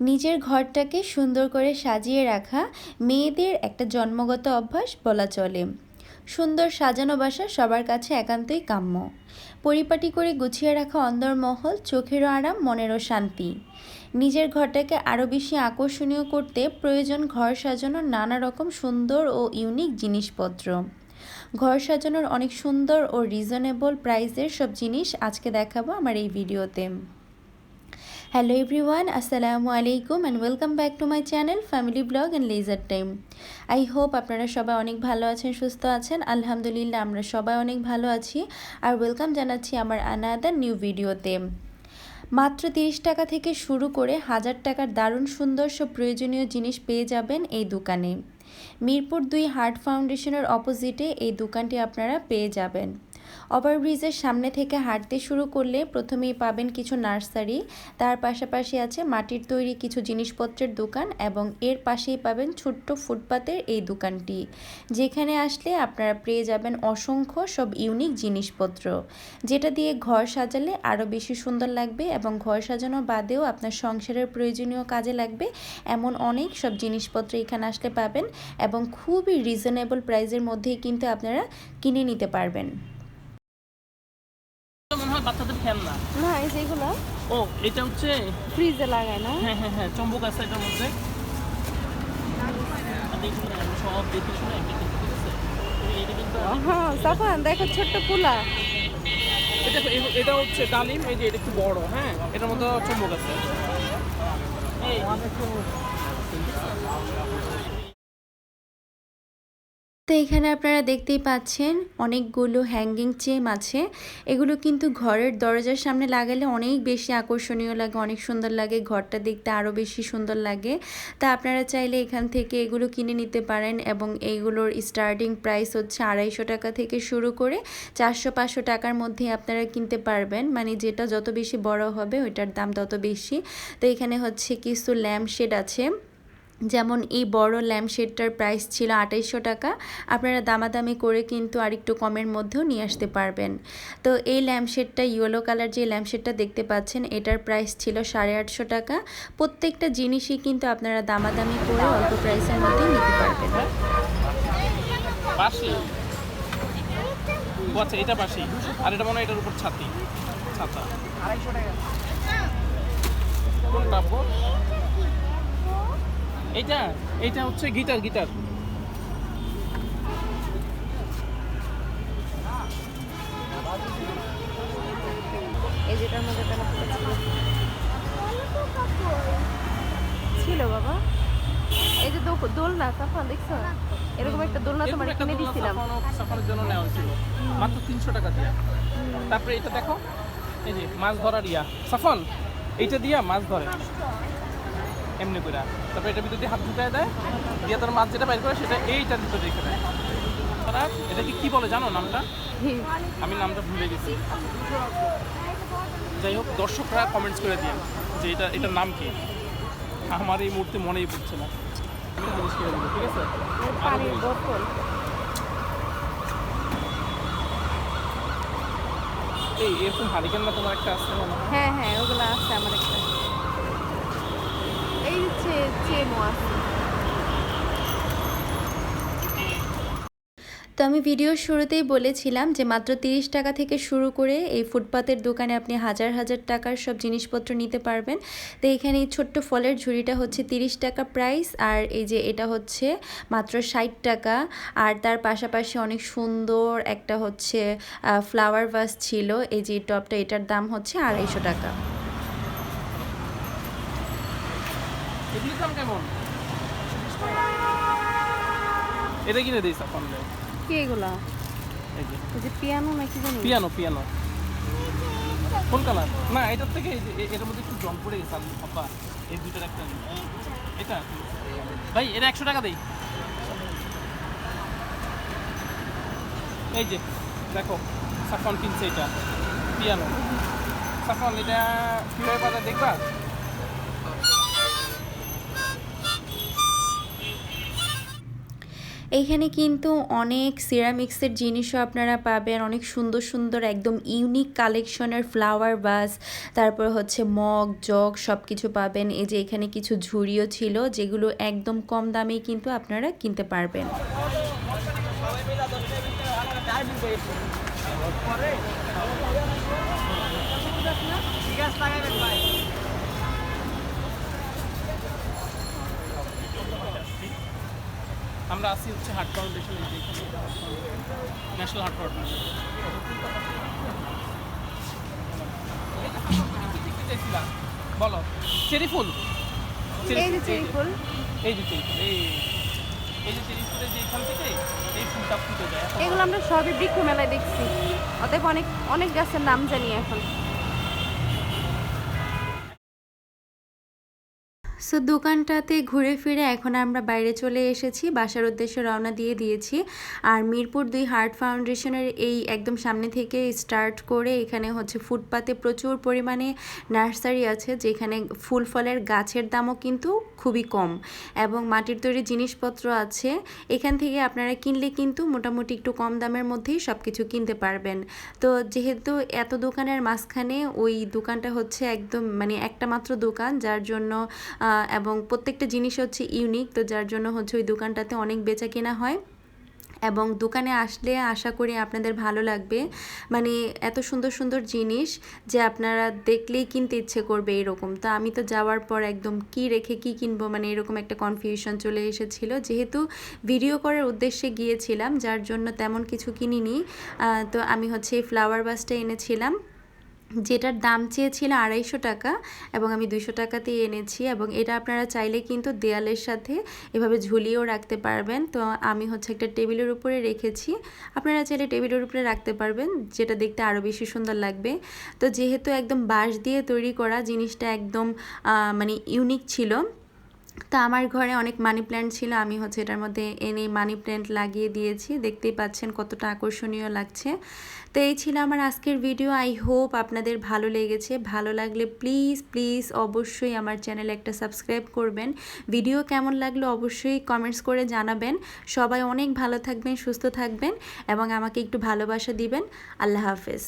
নিজের ঘরটাকে সুন্দর করে সাজিয়ে রাখা মেয়েদের একটা জন্মগত অভ্যাস বলা চলে। সুন্দর সাজানো বাসা সবার কাছে একান্তই কাম্য। পরিপাটি করে গুছিয়ে রাখা অন্দরমহল চোখেরও আরাম, মনেরও শান্তি। নিজের ঘরটাকে আরও বেশি আকর্ষণীয় করতে প্রয়োজন ঘর সাজানোর নানা রকম সুন্দর ও ইউনিক জিনিসপত্র। ঘর সাজানোর অনেক সুন্দর ও রিজনেবল প্রাইসের সব জিনিস আজকে দেখাবো আমার এই ভিডিওতে। হ্যালো এভরিওয়ান আসসালামু আলাইকুম and welcome back to my channel family vlog and leisure time I hope আপনারা সবাই অনেক ভালো আছেন, সুস্থ আছেন। আলহামদুলিল্লাহ, আমরা সবাই অনেক ভালো আছি। আর ওয়েলকাম জানাচ্ছি আমার আনাদার নিউ ভিডিওতে মাত্র তিরিশ টাকা থেকে শুরু করে হাজার টাকার দারুণ সুন্দর সব প্রয়োজনীয় জিনিস পেয়ে যাবেন এই দোকানে। মিরপুর দুই হার্ট ফাউন্ডেশনের অপোজিটে এই দোকানটি আপনারা পেয়ে যাবেন। ওভারব্রিজের সামনে থেকে হাঁটতে শুরু করলে প্রথমেই পাবেন কিছু নার্সারি। তার পাশাপাশি আছে মাটির তৈরি কিছু জিনিসপত্রের দোকান এবং এর পাশেই পাবেন ছোট্ট ফুটপাতের এই দোকানটি, যেখানে আসলে আপনারা পেয়ে যাবেন অসংখ্য সব ইউনিক জিনিসপত্র, যেটা দিয়ে ঘর সাজালে আরও বেশি সুন্দর লাগবে এবং ঘর সাজানো বাদেও আপনার সংসারের প্রয়োজনীয় কাজে লাগবে এমন অনেক সব জিনিসপত্র এখানে আসলে পাবেন এবং খুবই রিজনেবল প্রাইসের মধ্যেই কিন্তু আপনারা কিনে নিতে পারবেন। বাচ্চাদের খেলনা। না এই যেগুলো ও এটা হচ্ছে ফ্রিজে লাগায় না? হ্যাঁ হ্যাঁ হ্যাঁ চম্বক আছে এটার মধ্যে। সব দেখে শুনে হ্যাঁ সাফান দেখো ছোট্ট পোলা। এটা এটা হচ্ছে ডালিম এই যে এটা একটু বড় হ্যাঁ? এটার মধ্যে চম্বক আছে এই তো এখানে আপনারা দেখতেই পাচ্ছেন অনেকগুলো হ্যাঙ্গিং চেম আছে। এগুলো কিন্তু ঘরের দরজার সামনে লাগালে অনেক বেশি আকর্ষণীয় লাগে, অনেক সুন্দর লাগে, ঘরটা দেখতে আরও বেশি সুন্দর লাগে। তা আপনারা চাইলে এখান থেকে এগুলো কিনে নিতে পারেন এবং এইগুলোর স্টার্টিং প্রাইস হচ্ছে আড়াইশো টাকা থেকে শুরু করে চারশো পাঁচশো টাকার মধ্যে আপনারা কিনতে পারবেন। মানে যেটা যত বেশি বড় হবে ওইটার দাম তত বেশি। তো এখানে হচ্ছে কিছু ল্যাম্পশেড আছে। যেমন এই বড় ল্যাম্পশেডটার প্রাইস ছিল আঠাইশশো টাকা। আপনারা দামাদামি করে কিন্তু আরেকটু কমের মধ্যেও নিয়ে আসতে পারবেন। তো এই ল্যাম্পশেডটা ইয়েলো কালার যে ল্যাম্পশেডটা দেখতে পাচ্ছেন এটার প্রাইস ছিল সাড়ে আটশো টাকা। প্রত্যেকটা জিনিসই কিন্তু আপনারা দামাদামি করে অল্প প্রাইসের মধ্যে নিতে পারবেন। আচ্ছা এটা পাশে আর এটা মনে হয় এটার উপর ছাতি। ছাতা। কোনটা আপু? এইটা এইটা হচ্ছে গিটার গিটার। এই যেটার মধ্যে ছিল। বাবা। এই যে দোলনা সাফান দেখছ? এরকম একটা দোলনা তোমার কিনে দিছিলাম। সাফানোর জন্য নেওয়া হয়েছিল। মাত্র তিনশো টাকা দিয়ে। তারপরে এটা দেখো এই যে মাছ ধরার ইয়া। সাফন এইটা দিয়া মাছ ধরে। এমনি করে তারপরে এটার ভিতর হাত ঢুকায় দেয়, দিয়ে তার মাছ যেটা বাইর করে সেটা এইটার ভিতরে রেখে দেয়। তারা এটাকে কি বলে জানো নামটা? আমি নামটা ভুলে গেছি। যাই হোক, দর্শকরা কমেন্টস করে দিয়ে যে এটা, এটার নাম কি। আমার এই মুহূর্তে মনেই পড়ছে না। ঠিক আছে? এই এরকম হারিকেন না তোমার একটা মনে হ্যাঁ হ্যাঁ ওগুলো আছে আমার একটা। তো আমি ভিডিওর শুরুতেই বলেছিলাম যে মাত্র তিরিশ টাকা থেকে শুরু করে এই ফুটপাতের দোকানে আপনি হাজার হাজার টাকার সব জিনিসপত্র নিতে পারবেন। তো এখানে এই ছোট্ট ফলের ঝুড়িটা হচ্ছে তিরিশ টাকা প্রাইস আর এই যে এটা হচ্ছে মাত্র ষাট টাকা। আর তার পাশাপাশি অনেক সুন্দর একটা হচ্ছে ফ্লাওয়ার ভাস ছিল। এই যে টপটা এটার দাম হচ্ছে আড়াইশো টাকা। এগুলির দাম কেমন? এটা কিনে দিই সাফন কি এগুলা? এই যে। পিয়ানো নাকি জানি? Piano piano. কোন কালার? না এটার থেকে এটার মধ্যে একটু জং পড়ে গেছে আব্বা এই দুইটার একটা। এটা? ভাই এটা একশো টাকা দেই। এই যে দেখো সাফন কিনছে এটা পিয়ানো। সাফন এটা কীভাবে বাজার দেখবা? এইখানে কিন্তু অনেক সিরামিক্সের জিনিসও আপনারা পাবেন। অনেক সুন্দর সুন্দর, একদম ইউনিক কালেকশনের ফ্লাওয়ার বাস তারপর হচ্ছে মগ, জগ সব কিছু পাবেন। এই যে এখানে কিছু ঝুড়িও ছিল, যেগুলো একদম কম দামেই কিন্তু আপনারা কিনতে পারবেন। আমরা আসি হচ্ছে heart foundation national heart foundation. বলো চেরি ফুল? এই যে চেরি ফুল। এই যে চেরি ফুল এই এই যে চেরি ফুলের যে এখান থেকে এই ফুলটা ফুটে যায়। এগুলো আমরা সবই বৃক্ষ মেলায় দেখছি। অতএব অনেক অনেক গাছের নাম জানি এখন। সো দোকানটাতে ঘুরে ফিরে এখন আমরা বাইরে চলে এসেছি। বাসার উদ্দেশ্যে রওনা দিয়ে দিয়েছি। আর মিরপুর দুই হার্ট ফাউন্ডেশনের এই একদম সামনে থেকে স্টার্ট করে এখানে হচ্ছে ফুটপাতে প্রচুর পরিমাণে নার্সারি আছে, যেখানে ফুল ফলের গাছের দামও কিন্তু খুবই কম। এবং মাটির তৈরি জিনিসপত্র আছে। এখান থেকে আপনারা কিনলে কিন্তু মোটামুটি একটু কম দামের মধ্যেই সব কিছু কিনতে পারবেন। তো যেহেতু এত দোকানের মাঝখানে ওই দোকানটা হচ্ছে একদম মানে একটা মাত্র দোকান, যার জন্য এবং প্রত্যেকটা জিনিস হচ্ছে ইউনিক তো যার জন্য হচ্ছে ওই দোকানটাতে অনেক বেচা কেনা হয়। এবং দোকানে আসলে আশা করি আপনাদের ভালো লাগবে। মানে এত সুন্দর সুন্দর জিনিস যে আপনারা দেখলেই কিনতে ইচ্ছে করবে এরকম। তো আমি তো যাওয়ার পর একদম কি রেখে কি কিনবো মানে এরকম একটা কনফিউশন চলে এসেছিল। যেহেতু ভিডিও করার উদ্দেশ্যে গিয়েছিলাম, যার জন্য তেমন কিছু কিনিনি। তো আমি হচ্ছে এই ফ্লাওয়ার বাসটা এনেছিলাম। যেটার দাম চেয়েছিল আড়াইশো টাকা এবং আমি দুইশো টাকাতেই এনেছি এবং এটা আপনারা চাইলে কিন্তু দেয়ালের সাথে এভাবে ঝুলিয়েও রাখতে পারবেন। তো আমি হচ্ছে একটা টেবিলের উপরে রেখেছি। আপনারা চাইলে টেবিলের উপরে রাখতে পারবেন, যেটা দেখতে আরও বেশি সুন্দর লাগবে। তো যেহেতু একদম বাঁশ দিয়ে তৈরি করা জিনিসটা একদম মানে ইউনিক ছিল তো আমার ঘরে অনেক মানি প্ল্যান্ট ছিল, আমি হচ্ছে এটার মধ্যে এনে মানি প্ল্যান্ট লাগিয়ে দিয়েছি। দেখতেই পাচ্ছেন কতটা আকর্ষণীয় লাগছে। তো এই ছিল আমার আজকের ভিডিও আই হোপ আপনাদের ভালো লেগেছে। ভালো লাগলে প্লিজ প্লিজ অবশ্যই আমার চ্যানেলে একটা সাবস্ক্রাইব করবেন। ভিডিও কেমন লাগল অবশ্যই কমেন্টস করে জানাবেন। সবাই অনেক ভালো থাকবেন, সুস্থ থাকবেন এবং আমাকে একটু ভালোবাসা দিবেন। আল্লাহ হাফেজ।